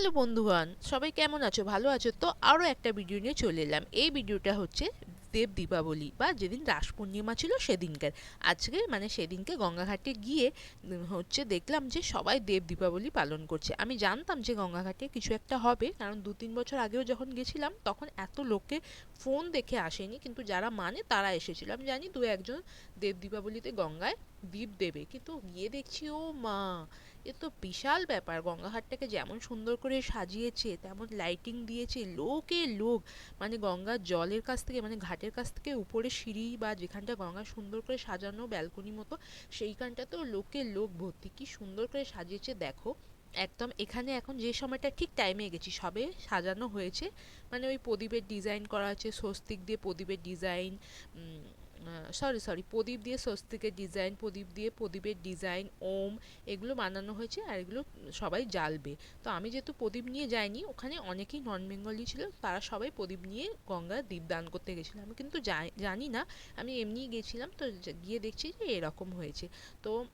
Hello বন্ধুগণ, সবাই কেমন আছো? ভালো আছো? তো আরও একটা ভিডিও নিয়ে চলে এলাম। এই ভিডিওটা হচ্ছে দেব দীপাবলি বা যেদিন রাস পূর্ণিমা ছিল সেদিনকার। আজকে মানে সেদিনকে গঙ্গাঘাটে গিয়ে হচ্ছে দেখলাম যে সবাই দেব দীপাবলি পালন করছে। আমি জানতাম যে গঙ্গাঘাটে কিছু একটা হবে, কারণ দু তিন বছর আগেও যখন গেছিলাম, তখন এত লোকে ফোন দেখে আসেনি। কিন্তু যারা মানে তারা এসেছিল। আমি জানি দু একজন দেব দীপাবলিতে গঙ্গায় দ্বীপ দেবে। কিন্তু গিয়ে দেখছি, ও মা, এ তো বিশাল ব্যাপার। গঙ্গাঘাটটাকে যেমন সুন্দর করে সাজিয়েছে, তেমন লাইটিং দিয়েছে, লোকে লোক। মানে গঙ্গার জলের কাছ থেকে মানে ঘাটের কাছ থেকে উপরে সিঁড়ি বা যেখানটা গঙ্গা সুন্দর করে সাজানো ব্যালকনি মতো, সেইখানটাতেও লোকে লোক ভর্তি। কি সুন্দর করে সাজিয়েছে, দেখো। একদম এখানে এখন যে সময়টা, ঠিক টাইমে গেছি। সবে সাজানো হয়েছে। মানে ওই প্রদীপের ডিজাইন করা আছে, স্বস্তিক দিয়ে প্রদীপের ডিজাইন সরি সরি প্রদীপ দিয়ে স্বস্তিকের ডিজাইন প্রদীপ দিয়ে প্রদীপের ডিজাইন ওম, এগুলো বানানো হয়েছে আর এগুলো সবাই জ্বালবে। তো আমি যেহেতু প্রদীপ নিয়ে যাইনি, ওখানে অনেকেই নন বেঙ্গলি ছিল, তারা সবাই প্রদীপ নিয়ে গঙ্গা দ্বীপ দান করতে গেছিলাম আমি কিন্তু জানি- না, আমি এমনিই গেছিলাম, তো গিয়ে দেখছি যে এরকম হয়েছে। তো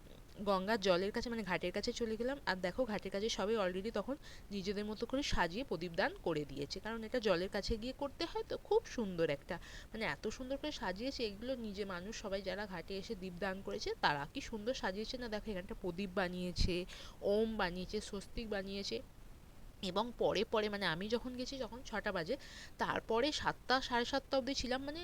গঙ্গার জলের কাছে মানে ঘাটের কাছে চলে গেলাম। আর দেখো ঘাটের কাছে সবাই অলরেডি তখন নিজেদের মতো করে সাজিয়ে প্রদীপ দান করে দিয়েছে। কারণ এটা জলের কাছে গিয়ে করতে হয় তো খুব সুন্দর একটা মানে এত সুন্দর করে সাজিয়েছে। এগুলো নিজে মানুষ সবাই যারা ঘাটে এসে দীপদান করেছে, তারা কি সুন্দর সাজিয়েছে না দেখো এখানটা প্রদীপ বানিয়েছে, ওম বানিয়েছে, স্বস্তিক বানিয়েছে। এবং পরে পরে মানে আমি যখন গেছি, যখন ছটা বাজে, তারপরে সাতটা, সাড়ে সাতটা অবধি ছিলাম। মানে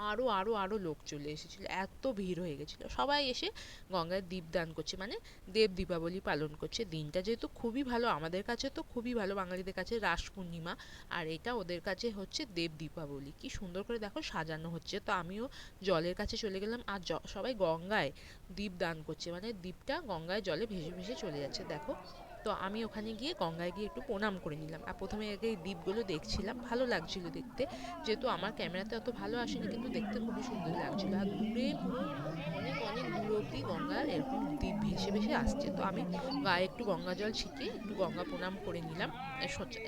আরও আরও আরও লোক চলে এসেছিল। এত ভিড় হয়ে গেছিল। সবাই এসে গঙ্গায় দীপদান করছে। মানে দেব দীপাবলি পালন করছে। দিনটা যেহেতু খুবই ভালো, আমাদের কাছে তো খুবই ভালো। বাঙালিদের কাছে রাস পূর্ণিমা। আর এটা ওদের কাছে হচ্ছে দেব দীপাবলি। কি সুন্দর করে দেখো সাজানো হচ্ছে। তো আমিও জলের কাছে চলে গেলাম। আর সবাই গঙ্গায় দীপ দান করছে। মানে দীপটা গঙ্গায় জলে ভেসে ভেসে চলে যাচ্ছে। দেখো। তো আমি ওখানে গিয়ে গঙ্গায় গিয়ে একটু প্রণাম করে নিলাম। আর প্রথমে আগে এই দ্বীপগুলো দেখছিলাম, ভালো লাগছিল দেখতে। যেহেতু আমার ক্যামেরাতে অত ভালো আসেনি, কিন্তু দেখতে খুবই সুন্দর লাগছিল। আর দূরে পুরো গঙ্গার এরকম দ্বীপ ভেসে ভেসে আসছে। তো আমি গায়ে একটু গঙ্গা জল ছিটিয়ে একটু গঙ্গা প্রণাম করে নিলাম।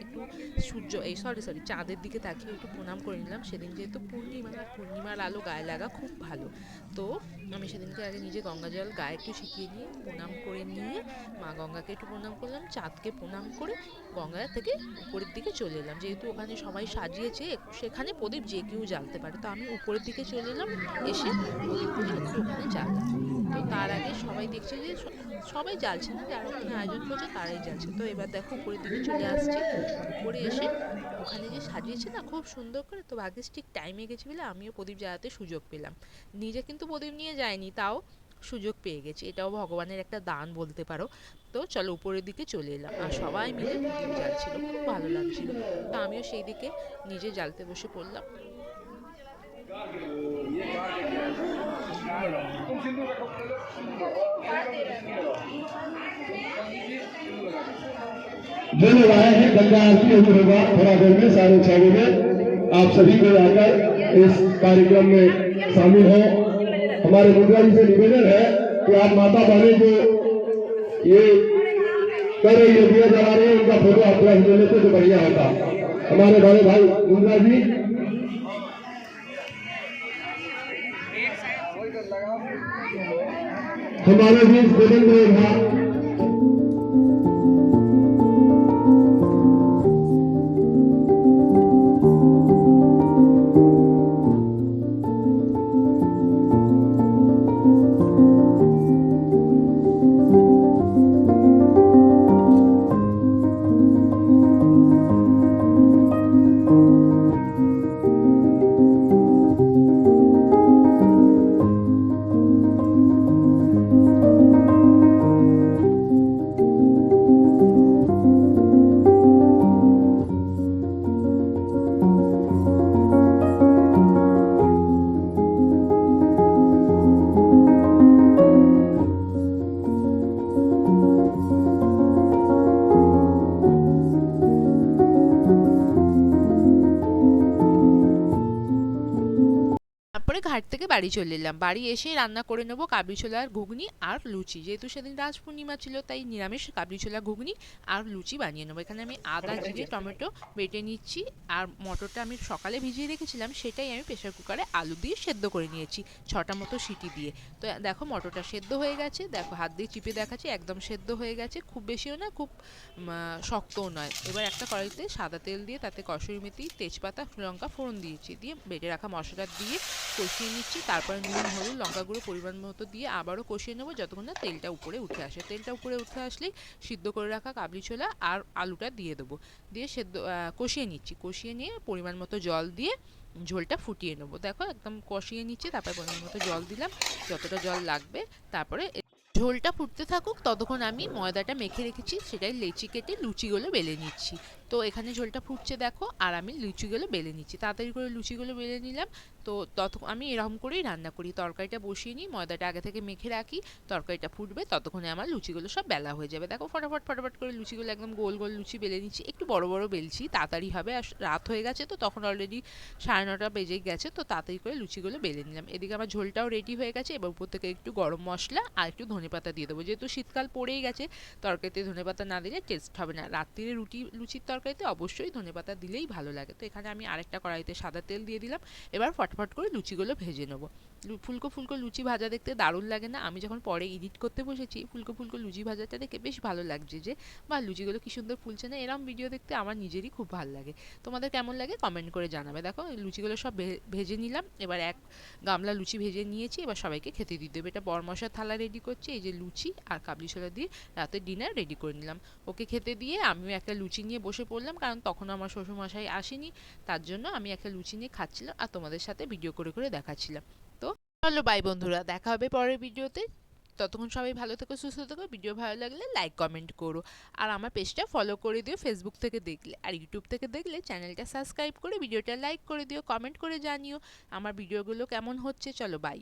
একটু সূর্য, এই সরি সরি চাঁদের দিকে তাকিয়ে একটু প্রণাম করে নিলাম। সেদিন যেহেতু পূর্ণিমা, আর পূর্ণিমার আলো গায়ে লাগা খুব ভালো। তো আমি সেদিনকে আগে নিজে গঙ্গা জল গায়ে একটু শিখিয়ে নিয়ে প্রণাম করে নিয়ে মা গঙ্গাকে একটু প্রণাম করলাম, চাঁদকে প্রণাম করে গঙ্গা থেকে উপরের দিকে চলে এলাম। যেহেতু ওখানে সবাই সাজিয়েছে সেখানে প্রদীপ যে কেউ জ্বালতে পারে। তো আমি উপরের দিকে চলে এলাম, এসে একটু ওখানে জ্বাললাম। তো তার আগে সবাই দেখছে যে সবাই জ্বালছে না, যারা ওখানে আয়োজন করছে তারাই জ্বালছে। তো এবার দেখো উপরের দিকে চলে আসছে, উপরে এসে ওখানে যে সাজিয়েছে না খুব সুন্দর করে, তো ভাগ্যিস ঠিক টাইমে গেছি বলে আমিও প্রদীপ জ্বালাতে সুযোগ পেলাম। নিজে কিন্তু প্রদীপ নিয়ে যাইনি তাও সুযোগ পেয়ে গেছি। এটাও ভগবানের একটা দান বলতে পারো। তো চলো উপরের দিকে চলে এলাম। আর সবাই মিলে প্রদীপ জ্বালছিল, খুব ভালো লাগছিল। তো আমিও সেই দিকে নিজে জ্বালতে বসে পড়লাম। जो लोग आए हैं, गंगा आरती होगा थोड़ा में साढ़े छह बजे आप सभी को आकर इस कार्यक्रम में शामिल हो। हमारे मुद्रा जी से निवेदन है कि आप माता बहने जो ये कर रही है दिया हैं, उनका फ़ोटो आप लेते तो बढ़िया होता हमारे बड़े भाई मुद्रा जी हमारे बीच बदल रहे रहेगा বাড়ি চলে এলাম। বাড়ি এসে রান্না করে নেব কাবলি ছোলার ঘুগনি আর লুচি। যেহেতু সেদিন রাজ পূর্ণিমা ছিল তাই নিরামিষ কাবলি ছোলা ঘুগনি আর লুচি বানিয়ে নেব। এখানে আমি আদা জিরে টমেটো বেটে নিচ্ছি আর মটরটা আমি সকালে ভিজিয়ে রেখেছিলাম সেটাই আমি প্রেশার কুকারে আলু দিয়ে সেদ্ধ করে নিয়েছি ছটা মতো সিটি দিয়ে। তো দেখো মটরটা সেদ্ধ হয়ে গেছে দেখো হাত দিয়ে চিপে দেখাচ্ছি একদম সেদ্ধ হয়ে গেছে। খুব বেশিও না খুব শক্তও নয়। এবার একটা কড়াইতে সাদা তেল দিয়ে তাতে কসুরি মেথি তেজপাতা লঙ্কা ফোড়ন দিয়েছি দিয়ে বেটে রাখা মশলা দিয়ে কষিয়ে নিচ্ছি। তারপরে নুন, হলুদ, লঙ্কা গুঁড়ো পরিমাণ মতো দিয়ে আবারও কষিয়ে নেব যতক্ষণ না তেলটা উপরে উঠে আসে। তেলটা উপরে উঠে আসলেই সিদ্ধ করে রাখা কাবলি ছোলা আর আলুটা দিয়ে দেবো। দিয়ে সেদ্ধ কষিয়ে নিচ্ছি। কষিয়ে নিয়ে পরিমাণ মতো জল দিয়ে ঝোলটা ফুটিয়ে নেব। দেখো একদম কষিয়ে নিচ্ছি, তারপরে পরিমাণ মতো জল দিলাম। যতটা জল লাগবে, তারপরে ঝোলটা ফুটতে থাকুক, ততক্ষণ আমি ময়দাটা মেখে রেখেছি, সেটাই লেচি কেটে লুচিগুলো বেলে নিচ্ছি। তো এখানে ঝোলটা ফুটছে দেখো, আর আমি লুচিগুলো বেলে নিচ্ছি। তাড়াতাড়ি করে লুচিগুলো বেলে নিলাম। তো তত আমি এরকম করেই রান্না করি। তরকারিটা বসিয়ে নিই, ময়দাটা আগে থেকে মেখে রাখি, তরকারিটা ফুটবে, ততক্ষণে আমার লুচিগুলো সব বেলা হয়ে যাবে। দেখো ফটাফট ফটাফট করে লুচিগুলো একদম গোল গোল লুচি বেলে নিচ্ছি। একটু বড় বড় বেলছি, তাড়াতাড়ি হবে। আর রাত হয়ে গেছে তো তখন অলরেডি সাড়ে নটা বেজে গেছে, তো তাড়াতাড়ি করে লুচিগুলো বেলে নিলাম। এদিকে আমার ঝোলটাও রেডি হয়ে গেছে। এবার উপর থেকে একটু গরম মশলা আর একটু ধনেপাতা দিয়ে দেবো। যেহেতু শীতকাল পড়েই গেছে, তরকারিতে ধনেপাতা না দিলে টেস্ট হবে না। রাত্রিরে রুটি, লুচির তরকারিতে অবশ্যই ধনেপাতা দিলেই ভালো লাগে। তো এখানে আমি আরেকটা কড়াইতে সাদা তেল দিয়ে দিলাম। এবার ফটফট করে লুচিগুলো ভেজে নেব। ফুলকো ফুলকো লুচি ভাজা দেখতে দারুণ লাগে না? আমি যখন পরে এডিট করতে বসেছি, ফুলকো ফুলকো লুচি ভাজাটা দেখে বেশ ভালো লাগছে যে বা লুচিগুলো কি সুন্দর ফুলছে না? এরম ভিডিও দেখতে আমার নিজেরই খুব ভালো লাগে। তোমাদের কেমন লাগে কমেন্ট করে জানাবে। দেখো লুচিগুলো সব ভেজে নিলাম। এবার এক গামলা লুচি ভেজে নিয়েছি। এবার সবাইকে খেতে দিয়ে দেবে এটা বরমশার থালা রেডি করছি। এই যে লুচি আর কাবলি ছোলা দিয়ে রাতের ডিনার রেডি করে নিলাম। ওকে খেতে দিয়ে আমিও একটা লুচি নিয়ে বসে পড়লাম। কারণ তখন আমার শ্বশুরমশাই আসেনি। তার জন্য আমি একটা লুচি নিয়ে খাচ্ছিলাম আর তোমাদের সাথে ভিডিও করে করে দেখাচ্ছিলাম। তো চলো বাই বন্ধুরা। দেখা হবে পরের ভিডিওতে ততক্ষণ সবাই ভালো থেকো, সুস্থ থেকো। ভিডিও ভালো লাগলে লাইক কমেন্ট করো। আর আমার পেজটা ফলো করে দিও ফেসবুক থেকে দেখলে। আর ইউটিউব থেকে দেখলে চ্যানেলটা সাবস্ক্রাইব করে ভিডিওটা লাইক করে দিও কমেন্ট করে জানিও। আমার ভিডিওগুলো কেমন হচ্ছে? চলো বাই